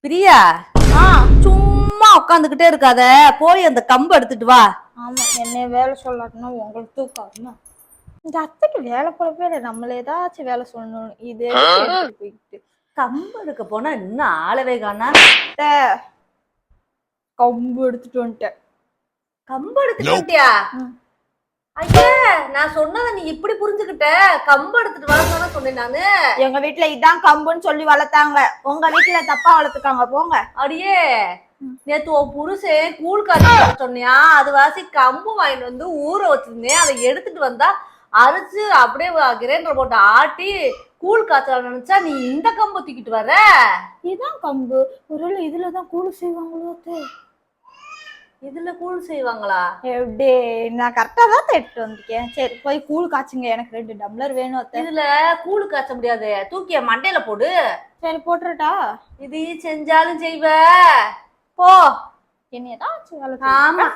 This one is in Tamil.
பிரியா? ஆ. சும்மா உட்காந்துக்கிட்டே இருக்காத. போய் அந்த கம்பு எடுத்துட்டு வா. ஆமா என்னைய வேலை சொல்லாட்டினா உங்களுக்கு தூக்கம் இந்த அத்தைக்கு வேலை குழப்பே இல்லை. நம்மள ஏதாச்சும் வேலை சொல்லணும். இது எடுத்துட்டு போய்கிட்டு கம்பு எடுக்க போனா இன்னும் ஆளவே காணா? அத்தை, கம்பு எடுத்துட்டு வந்துட்டேன். கம்பு எடுத்துட்டு வந்துட்டியா? ம். ஐயா. நான் சொன்னதை நீ இப்படி புரிஞ்சுக்கிட்ட? கம்பு எடுத்துட்டு வரணும்னு சொன்னேன் நானு. எங்க வீட்ல இதான் கம்புன்னு சொல்லி வளர்த்தாங்க. உங்க வீட்ல தப்பா வளர்த்துக்காங்க போங்க. அடியே நேத்து உன் புருஷன் கூழ் காய்ச்சி சொன்னியா? அது வாசி கம்பு வாங்கிட்டு வந்து ஊற வச்சிருந்தேன். அதை எடுத்துட்டு வந்தா அரைச்சு அப்படியே கிரைண்டர் போட்டு ஆட்டி கூழ் காய்ச்சலாம் நினைச்சா நீ இந்த கம்பு தூக்கிட்டு வர? இதான் கம்பு. ஒருவேளை இதுலதான் கூழ் செய்வாங்களோ? இதுல கூழ் செய்வாங்களா? எப்படி? நான் கரெக்டா தான் எடுத்துட்டு வந்திருக்கேன். சரி போய் கூழ் காய்ச்சுங்க. எனக்கு ரெண்டு டம்ளர் வேணும் அத்தை. இதுல கூழ் காய்ச்ச முடியாது. தூக்கிய? மண்டையில போடு. சரி போட்டுறட்டா? இது செஞ்சாலும் செய்வ. போ. என்ன ஏதாச்சும் வேலை ஆமா.